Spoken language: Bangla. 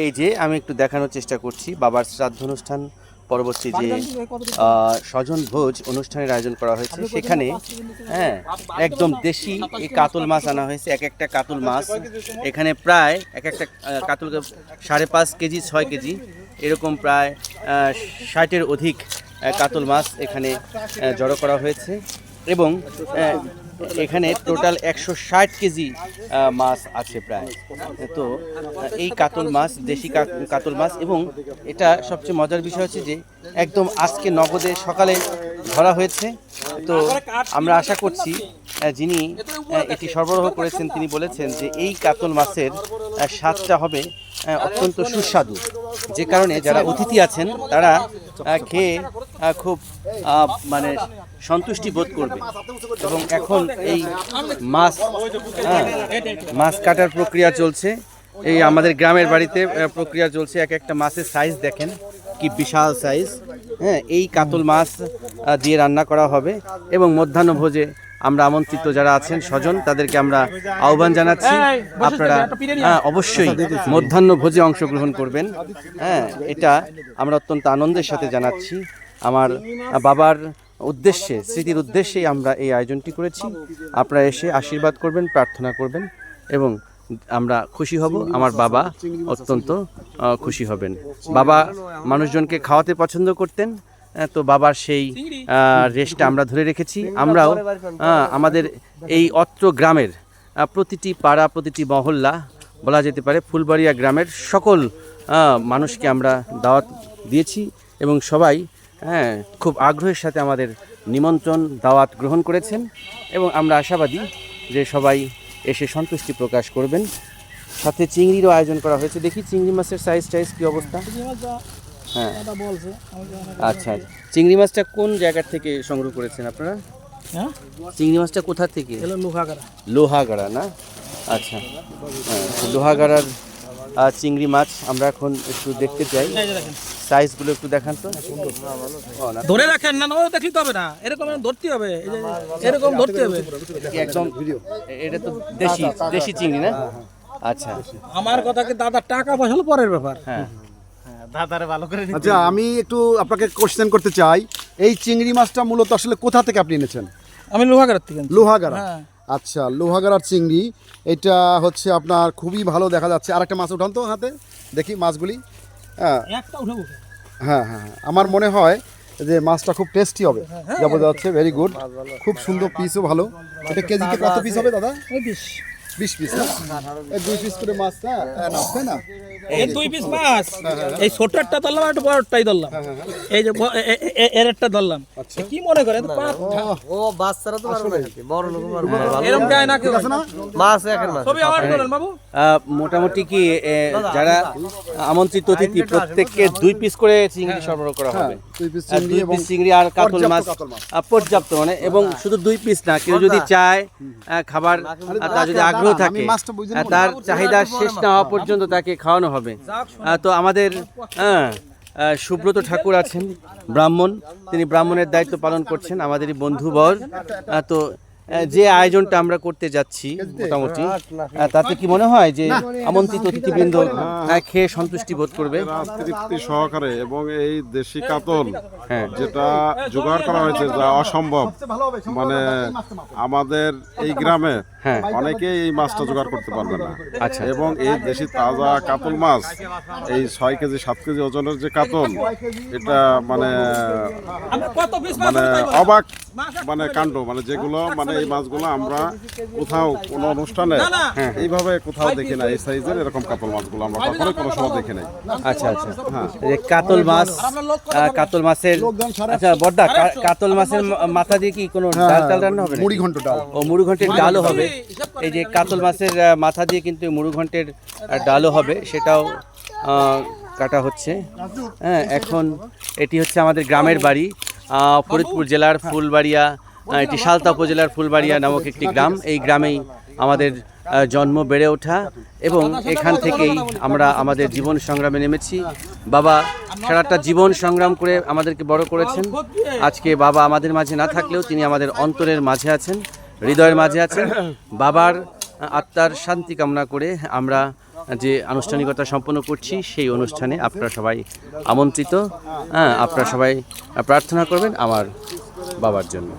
এই যে আমি একটু দেখানোর চেষ্টা করছি বাবার শ্রাদ্ধ অনুষ্ঠান পরবর্তী যে স্বজন ভোজ অনুষ্ঠানের আয়োজন করা হয়েছে। সেখানে হ্যাঁ একদম দেশি এই কাতল মাছ আনা হয়েছে এক একটা কাতল মাছ। এখানে প্রায় এক একটা কাতল সাড়ে পাঁচ কেজি ছয় কেজি এরকম প্রায় ষাটের অধিক কাতল মাছ এখানে জড়ো করা হয়েছে। এবং এখানে টোটাল একশো ষাট কেজি মাছ আছে প্রায়। তো এই কাতল মাছ, দেশি কাতল মাছ, এবং এটা সবচেয়ে মজার বিষয় হচ্ছে যে, একদম আজকে নগদে সকালে ধরা হয়েছে। তো, আমরা আশা করছি যিনি এটি সরবরাহ করেছেন, তিনি বলেছেন যে, এই কাতল মাছের স্বাদটা হবে অত্যন্ত সুস্বাদু। যে কারণে যারা অতিথি আছেন, তারা খেয়ে খুব মানে সন্তুষ্টি বোধ করবে। এবং এখন এই মাছ হ্যাঁ, মাছ কাটার প্রক্রিয়া চলছে। এই আমাদের গ্রামের বাড়িতে প্রক্রিয়া চলছে। এক একটা মাছের সাইজ দেখেন কি বিশাল সাইজ হ্যাঁ এই কাতল মাছ দিয়ে রান্না করা হবে। এবং মধ্যাহ্ন ভোজে আমরা আমন্ত্রিত যারা আছেন স্বজন তাদেরকে আমরা আহ্বান জানাচ্ছি। আপনারা হ্যাঁ, অবশ্যই মধ্যাহ্ন ভোজে অংশগ্রহণ করবেন। হ্যাঁ এটা আমরা অত্যন্ত আনন্দের সাথে জানাচ্ছি। আমার বাবার উদ্দেশ্যে, স্মৃতির উদ্দেশ্যেই আমরা এই আয়োজনটি করেছি। আপনারা এসে আশীর্বাদ করবেন, প্রার্থনা করবেন এবং আমরা খুশি হব। আমার বাবা অত্যন্ত খুশি হবেন। বাবা মানুষজনকে খাওয়াতে পছন্দ করতেন তো বাবার সেই রেশটা আমরা ধরে রেখেছি। আমরাও আমাদের এই অত্র গ্রামের প্রতিটি পাড়া, প্রতিটি মহল্লা, বলা যেতে পারে ফুলবাড়িয়া গ্রামের সকল মানুষকে আমরা দাওয়াত দিয়েছি এবং সবাই হ্যাঁ খুব আগ্রহের সাথে আমাদের নিমন্ত্রণ দাওয়াত গ্রহণ করেছেন এবং আমরা আশাবাদী যে সবাই এসে সন্তুষ্টি প্রকাশ করবেন। সাথে চিংড়িরও আয়োজন করা হয়েছে। দেখি চিংড়ি মাছের সাইজ টাইজ কী অবস্থা? হ্যাঁ। আচ্ছা আচ্ছা। চিংড়ি মাছটা কোন জায়গা থেকে সংগ্রহ করেছেন আপনারা? হ্যাঁ? চিংড়ি মাছটা কোথা থেকে? লোহাগাড়া। লোহাগাড়া না? আচ্ছা। হ্যাঁ, লোহাগাড়ার চিংড়ি মাছ আমরা এখন একটু দেখতে চাই। সাইজগুলো একটু দেখান তো। ধরে রাখেন না না, ও দেখলি তো হবে না। এরকম ধরতে হবে। এরকম ধরতে হবে। একদম এটা তো দেশি দেশি চিংড়ি না? আচ্ছা। আমার কথা কি দাদা টাকা পয়সা হলো পরের ব্যাপার? হ্যাঁ। আচ্ছা আমি একটু আপনাকে কোশ্চেন করতে চাই। এই চিংড়ি মাছটা মূলত আসলে কোথা থেকে আপনি এনেছেন? আমি লোহাগাড়ার থেকে। লোহাগাড়া। হ্যাঁ। আচ্ছা লোহাগাড়ার চিংড়ি। এটা হচ্ছে আপনার খুবই ভালো দেখা যাচ্ছে। আরেকটা মাছ উঠান তো হাতে। দেখি মাছগুলি। হ্যাঁ। হ্যাঁ হ্যাঁ হ্যাঁ। আমার মনে হয় যে মাছটা খুব টেস্টি হবে। যা বোঝা যাচ্ছে ভেরি গুড খুব সুন্দর পিসও ভালো। এটা কেজিতে কত পিস হবে দাদা? বিশ। পিস না? এই দুই পিস করে মাছ না enough, তাই না। এই দুই পিস মাছ এই ছোটটা ধরলাম আর একটা বড়টাই ধরলাম। এই যে ব- এ- এ- এ- এর একটা ধরলাম কি মনে করেন ও বাচ্চারা তো পারবে না। বড় লোক পারবে না। এরকম গায়ে না কেউ। মাছ একের মাছ আমার করেন বাবু। আহ, মোটামুটি কি যারা আমন্ত্রিত অতিথি প্রত্যেককে দুই পিস করে চিংড়ি সরবরাহ করা হবে। দুই পিস চিংড়ি আর কাতল মাছ পর্যাপ্ত মানে এবং শুধু দুই পিস না কেউ যদি চায় খাবার তার যদি আগ্রহ থাকে। তার চাহিদা শেষ না হওয়া পর্যন্ত তাকে খাওয়ানো হবে। তো আমাদের হ্যাঁ, সুব্রত ঠাকুর আছেন ব্রাহ্মণ। তিনি ব্রাহ্মণের দায়িত্ব পালন করছেন আমাদেরই বন্ধুবর। তো যে আয়োজনটা আমরা করতে যাচ্ছি মোটামুটি তাতে কি মনে হয় যে আমন্ত্রিত অতিথিবৃন্দ খেয়ে সন্তুষ্টি বোধ করবে? তৃপ্তি সহকারে এবং এই দেশি কাতল হ্যাঁ। যেটা জোগাড় করা হয়েছে যা অসম্ভব মানে আমাদের এই গ্রামে হ্যাঁ। অনেকেই এই মাছটা জোগাড় করতে পারবে না। আচ্ছা। এবং এই দেশি তাজা কাতল মাছ এই ছয় কেজি সাত কেজি ওজনের যে কাতল এটা মানে মানে অবাক মানে কাণ্ড মানে যেগুলো মানে এই মাছগুলো আমরা কোথাও কোনো অনুষ্ঠানে হ্যাঁ, এইভাবে কোথাও দেখি না এই সাইজের এরকম কাতল মাছগুলো আমরা কখনো কোনো সময় দেখি নাই। আচ্ছা আচ্ছা। এই কাতল মাছ কাতল মাছের আচ্ছা বড়দা কাতল মাছের মাথা দিয়ে কি কোনো ডাল টাল রান্না হবে মুড়ি ঘন্ট ডাল। ও মুড়ি ঘন্টের ডালও হবে। এই যে কাতল মাছের মাথা দিয়ে কিন্তু মুড়ি ঘন্টের ডালও হবে, সেটাও কাটা হচ্ছে। হ্যাঁ এখন এটি হচ্ছে আমাদের গ্রামের বাড়ি ফরিদপুর জেলার ফুলবাড়িয়া এটি সালতা উপজেলার ফুলবাড়িয়া নামক একটি গ্রাম। এই গ্রামেই আমাদের জন্ম বেড়ে ওঠা এবং এখান থেকেই আমরা আমাদের জীবন সংগ্রামে নেমেছি। বাবা সারাটা জীবন সংগ্রাম করে আমাদেরকে বড় করেছেন। আজকে বাবা আমাদের মাঝে না থাকলেও তিনি আমাদের অন্তরের মাঝে আছেন। হৃদয়ের মাঝে আছেন। বাবার আত্মার শান্তি কামনা করে আমরা যে আনুষ্ঠানিকতা সম্পন্ন করছি, সেই অনুষ্ঠানে আপনারা সবাই আমন্ত্রিত। হ্যাঁ আপনারা সবাই প্রার্থনা করবেন আমার বাবার জন্য।